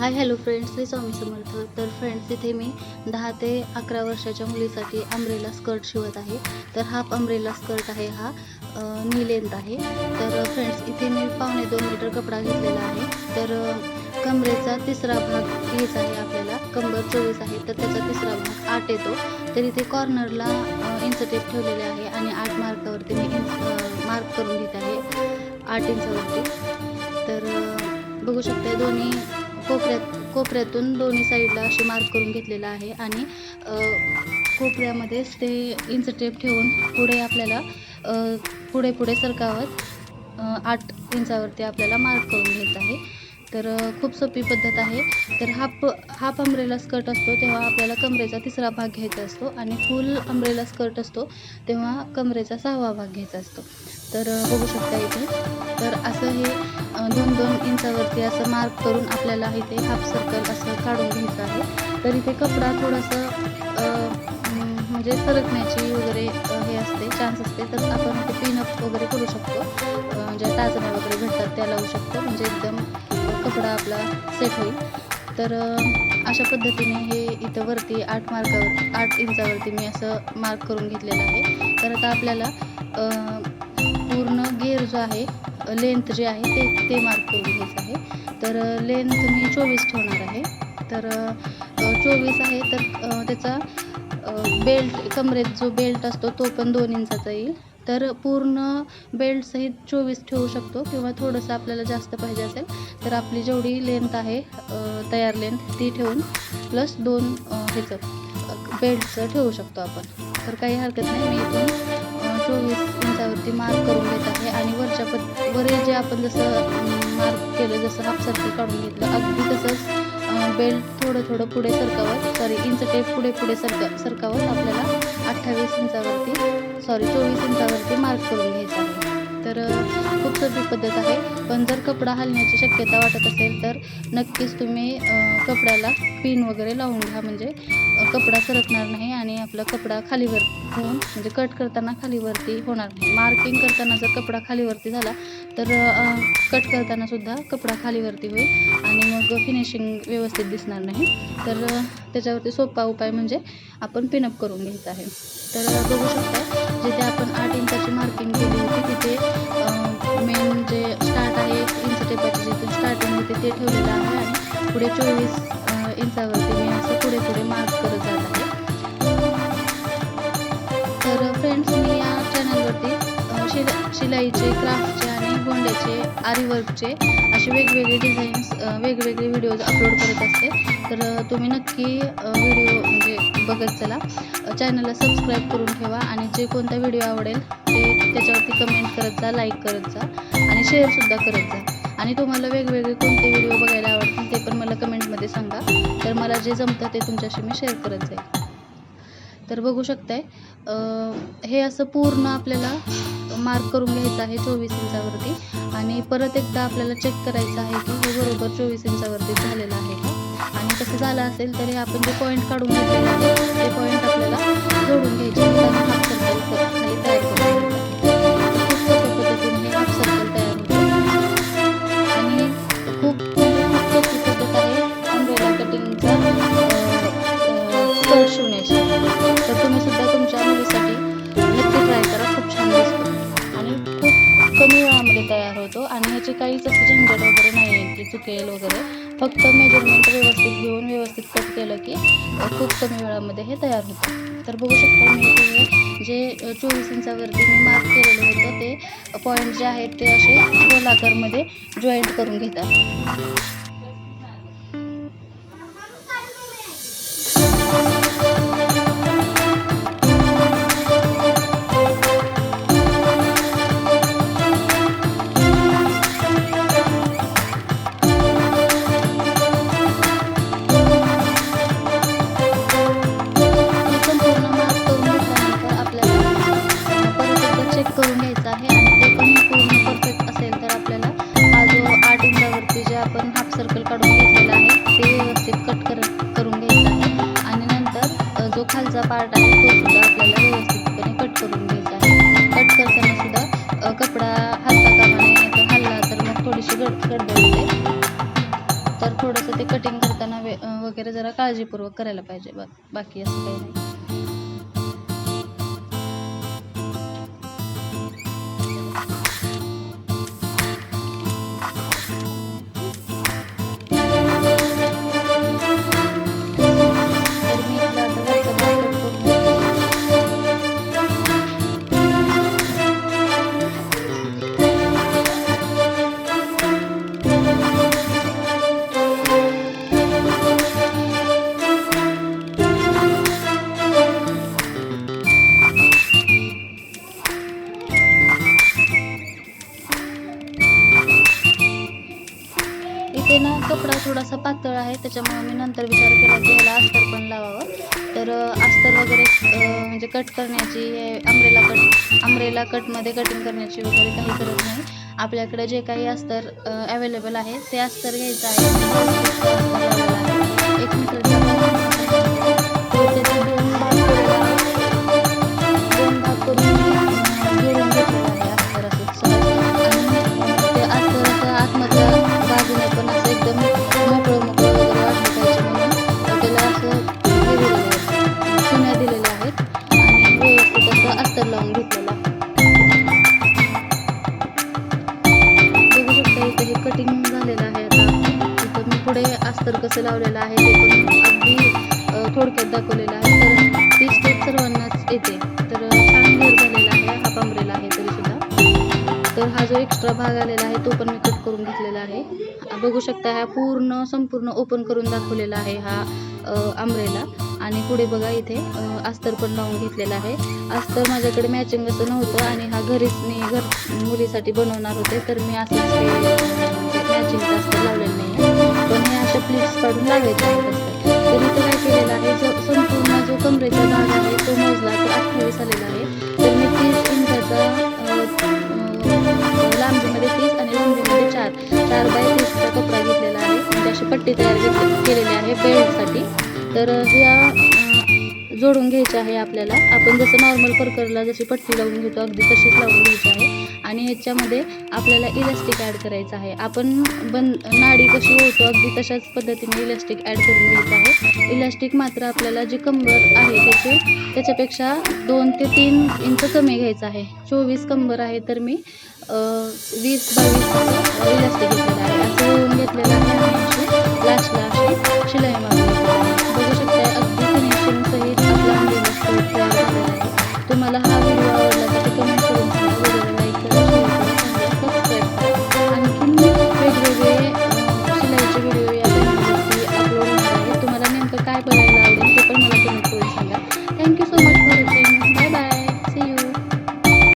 Hi hello friends मी स्वामी समर्थ. तर friends इथे मी दहा ते अकरा वर्षाच्या मुलीसाठी अम्ब्रेला स्कर्ट शिवत आहे. तर हाफ अम्ब्रेला स्कर्ट आहे हा नीलेंथ आहे. तर फ्रेंड्स इथे मी पावणे दोन मीटर कपडा घेतलेला आहे. तर कमरेचा तिसरा भाग घ्यायचा आहे आपल्याला. कंबर चोवीस आहे तर त्याचा तिसरा भाग आठ येतो. तर इथे कॉर्नरला इंच टेप ठेवलेले आहे आणि आठ मार्कावरती मी इंच मार्क करून घेत आहे आठ इंचावरती. तर बघू शकता दोन्ही कोपऱ्यात कोपऱ्यातून दोन्ही साईडला असे मार्क करून घेतलेलं आहे आणि कोपऱ्यामध्येच ते इंच टेप ठेवून पुढे आपल्याला पुढे पुढे सरकावत आठ इंचावरती आपल्याला मार्क करून घ्यायचं आहे. तर खूप सोपी पद्धत आहे. तर हाफ हाफ अम्ब्रेला स्कर्ट असतो तेव्हा आपल्याला कमरेचा तिसरा भाग घ्यायचा असतो आणि फुल अम्ब्रेला स्कर्ट असतो तेव्हा कमरेचा सहावा भाग घ्यायचा असतो. तर बघू शकता इथे. तर असं हे दोन दोन इंचावरती असं मार्क करून आपल्याला इथे हाफ सर्कल असं काढून घ्यायचं आहे. तर इथे कपडा थोडंसं म्हणजे सरकण्याची वगैरे हे असते चान्स असते. तर आपण इथे पिनअप वगैरे करू शकतो. म्हणजे टाचण्या वगैरे भेटतात त्या लावू शकतो. म्हणजे एकदम कपडा आपला सेट होईल. तर अशा पद्धतीने हे इथं वरती आठ मार्कावर आठ इंचावरती मी असं मार्क करून घेतलेलं आहे. तर आता आपल्याला पूर्ण गेअर जो आहे लेंथ जे आहे ते ते मार्क करून घ्यायचं आहे. तर लेंथ मी चोवीस ठेवणार आहे. तर चोवीस आहे तर त्याचा बेल्ट कमरेत जो बेल्ट असतो तो पण दोन इंचाचा येईल. तर पूर्ण बेल्टसहित चोवीस ठेवू शकतो किंवा थोडंसं आपल्याला जास्त पाहिजे असेल तर आपली जेवढी लेंथ आहे तयार लेंथ ती ठेवून प्लस दोन ह्याचं बेल्टचं ठेवू शकतो आपण. तर काही हरकत नाही मी इथून चोवीस इंचावरती मार्क करून घेत आहे आणि वरच्या पद वर जे आपण जसं मार्क केलं जसं हाफ सर्कल काढून घेतलं अगदी तसंच बेल्ट थोडं थोडं पुढे सरकावत सॉरी इंच टेप पुढे पुढे सरका सरकावत आपल्याला अठ्ठावीस इंचावरती सॉरी चोवीस इंचावरती मार्क करून घ्यायचं. तर खूप सोपी पद्धत आहे. पण जर कपडा हलण्याची शक्यता वाटत असेल तर नक्कीच तुम्ही कपड्याला पिन वगैरे लावून घ्या. म्हणजे कपडा सरकणार नाही आणि आपला कपडा खालीवर होऊन म्हणजे कट करताना खालीवरती होणार नाही. मार्किंग करताना जर कपडा खालीवरती झाला तर कट करताना सुद्धा कपडा खालीवरती होईल आणि मग फिनिशिंग व्यवस्थित दिसणार नाही. तर त्याच्यावरती सोपा उपाय म्हणजे आपण पिनअप करून घ्यायचा आहे. तर बघू शकता जिथे आपण आठ इंचाची मार्किंग केली होती तिथे मेन जे स्टार्ट आहे इंच टेपाची जिथून स्टार्टिंग होते ते ठेवलेलं आहे. आणि पुढे चोवीस इंचावरती मी असं शिलाईचे क्राफ्टचे आणि गोंड्याचे आरीवर्कचे असे वेगवेगळे डिझाईन्स वेगवेगळे व्हिडिओज अपलोड करत असते. तर तुम्ही नक्की व्हिडिओ म्हणजे बघत चला. चॅनलला सबस्क्राईब करून ठेवा आणि जे कोणता व्हिडिओ आवडेल ते त्याच्यावरती कमेंट करत जा लाईक करत जा आणि शेअरसुद्धा करत जा. आणि तुम्हाला वेगवेगळे कोणते व्हिडिओ बघायला आवडतील ते पण मला कमेंटमध्ये सांगा. तर मला जे जमतं ते तुमच्याशी मी शेअर करत जाईल. तर बघू शकताय. हे असं पूर्ण आपल्याला मार्क करून घ्यायचं आहे चोवीस इंचावरती. आणि परत एकदा आपल्याला चेक करायचं आहे की हे बरोबर चोवीस इंचावरती झालेलं आहे का? आणि तसं झालं असेल तर हे आपण जे पॉईंट काढून घेतलेले आहे ते पॉईंट आपल्याला जोडून घ्यायचे. आहेत हाफ सर्कल खाली तयार करून खूप सोप्या पद्धतीने हे हाफ सर्कल तयार होते. आणि खूप खूप सोपी पद्धत आहे. अंब्रेला कटिंगचा स्कर्ट काहीच असं झंझट वगैरे नाही आहे की चुकेल वगैरे. फक्त मेजरमेंट व्यवस्थित घेऊन व्यवस्थित कट केलं की खूप कमी वेळामध्ये हे तयार होतं. तर बघू शकता मी जे चोवीस इंचावरती मी मार्क केलेलं होतं ते पॉईंट जे आहेत ते असे गोलाकारमध्ये जॉईंट करून घेतात. पार्ट आहे तो सुद्धा आपल्याला व्यवस्थितपणे कट करून घ्यायचा आहे. कट करताना सुद्धा कपडा हलता कामा नये नाहीतर तर मग थोडीशी गड गडबड होते. तर थोडंसं ते कटिंग करताना वे वगैरे जरा काळजीपूर्वक करायला पाहिजे बा बाकी असं काही नाही. पातळ आहे त्याच्यामुळे मी नंतर विचार केला की ह्याला अस्तर पण लावावं. तर अस्तर वगैरे म्हणजे कट करण्याची अमरेला कट अमरेला कटमध्ये कटिंग करण्याची वगैरे काही गरज नाही. आपल्याकडे जे काही अस्तर अवेलेबल आहे ते अस्तर घ्यायचं आहे. एक मीटरचा लावून घेतलेलं. बघू शकता इथं हे कटिंग झालेलं आहे आता. इथं मी पुढे अस्तर कसं लावलेलं आहे ते पण अगदी थोडक्यात दाखवलेलं आहे. तर ती स्टेप सर्वांनाच येते. तर छान घर झालेला आहे. हा पांबरेला आहे तरी सुद्धा. तर हा जो एक्स्ट्रा भाग आलेला आहे तो पण मी कट करून घेतलेला आहे. बघू शकता हा पूर्ण संपूर्ण ओपन करून दाखवलेला आहे हा अ, आंब्रेला. आणि पुढे बघा इथे अस्तर पण लावून घेतलेला आहे. अस्तर माझ्याकडे मॅचिंग असं नव्हतं आणि हा घरीच मी घर मुलीसाठी बनवणार होते तर मी असंच ते मॅचिंगचं अस्तर लावलेलं नाही पण हे असं प्लीट्स काढून लावायचं आहे तर इथे काय केलेलं आहे जो संपूर्ण जो कमरेचा भाग आहे तो मोजला तो अठ्ठावीस आलेला आहे. तर मी तीस इंचाचा लांबीमध्ये तीस आणि लांबीमध्ये चार. चार बाय तीसचा कपडा घेतलेला आहे. म्हणजे अशी पट्टी तयार केलेली आहे बेल्टसाठी तर ह्या जोडून घ्यायचे आहे आपल्याला. आपण जसं नॉर्मल परकरला जशी पट्टी लावून घेतो अगदी तशीच लावून घ्यायची आहे. आणि ह्याच्यामध्ये आपल्याला इलॅस्टिक ॲड करायचं आहे. आपण बन नाडी कशी होतो अगदी तशाच पद्धतीने इलॅस्टिक ॲड करून घ्यायचं आहे. इलॅस्टिक मात्र आपल्याला जी कंबर आहे त्याची त्याच्यापेक्षा दोन ते तीन इंच कमी घ्यायचं आहे. चोवीस कंबर आहे तर मी वीस बावीस इलॅस्टिक घेतलेलं आहे. असं घेतलेलं आहे. आणि अशी तुम्हाला